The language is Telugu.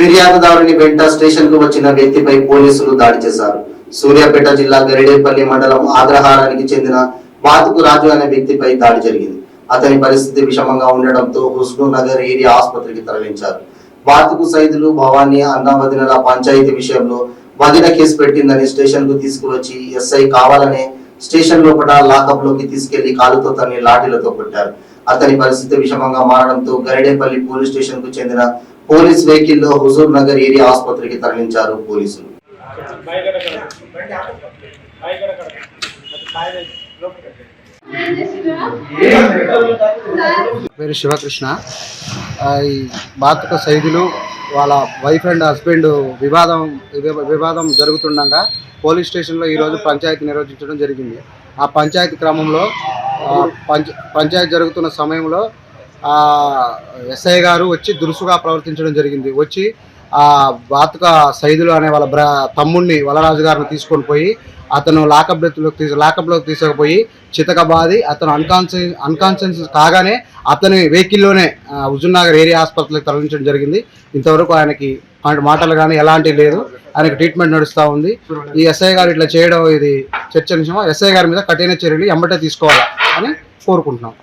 ఫిర్యాదుదారుని వెంట స్టేషన్కు వచ్చిన వ్యక్తిపై పోలీసులు దాడి చేశారు. సూర్యాపేట జిల్లా గరిడేపల్లి మండలం ఆగ్రహారానికి చెందిన బాతుకు రాజు అనే వ్యక్తిపై దాడి జరిగింది. అతని పరిస్థితి విషమంగా ఉండడంతో హుస్ను నగర్ ఏరియా ఆసుపత్రికి తరలించారు. బాతుకు సైదులు భవానీ అన్న వదినల పంచాయతీ విషయంలో వదిన కేసు పెట్టిందని స్టేషన్కు తీసుకువచ్చి ఎస్ఐ కావాలనే స్టేషన్ లోపల లాకప్లోకి తీసుకెళ్ళి కాలుతో తన్ని లాఠీలతో కొట్టారు. అతని పరిస్థితి విషమంగా మారడంతో గరిడేపల్లి పోలీస్ స్టేషన్కు చెందిన పోలీస్ వెహికల్లో హుజూర్ నగర్ ఏరియా ఆసుపత్రికి తరలించారు పోలీసులు. పేరు శివకృష్ణ. ఈ బాతుక సైదులు వాళ్ళ వైఫ్ అండ్ హస్బెండ్ వివాదం వివాదం జరుగుతుండగా పోలీస్ స్టేషన్లో ఈరోజు పంచాయతీ నిర్వహించడం జరిగింది. ఆ పంచాయతీ క్రమంలో పంచ పంచాయతీ జరుగుతున్న సమయంలో ఎస్ఐ గారు వచ్చి దురుసుగా ప్రవర్తించడం జరిగింది. వచ్చి ఆ బాతుక సైదులు అనే వాళ్ళ బ్ర తమ్ముడిని వలరాజు గారిని తీసుకొని పోయి అతను లాకప్లోకి తీసు లాకప్లోకి తీసుకుపోయి చితకబాది అతను అన్కాన్షియస్ అన్కాన్షియస్ కాగానే అతని వెహికల్లోనే హుజూర్నగర్ ఏరియా ఆసుపత్రికి తరలించడం జరిగింది. ఇంతవరకు ఆయనకి మాటలు కానీ ఎలాంటి లేదు. ఆయనకు ట్రీట్మెంట్ నడుస్తూ ఉంది. ఈ ఎస్ఐ గారు ఇట్లా చేయడం ఇది చర్చనీయం ఎస్ఐ గారి మీద కఠిన చర్యలు ఎంబటే తీసుకోవాలి అని కోరుకుంటున్నాం.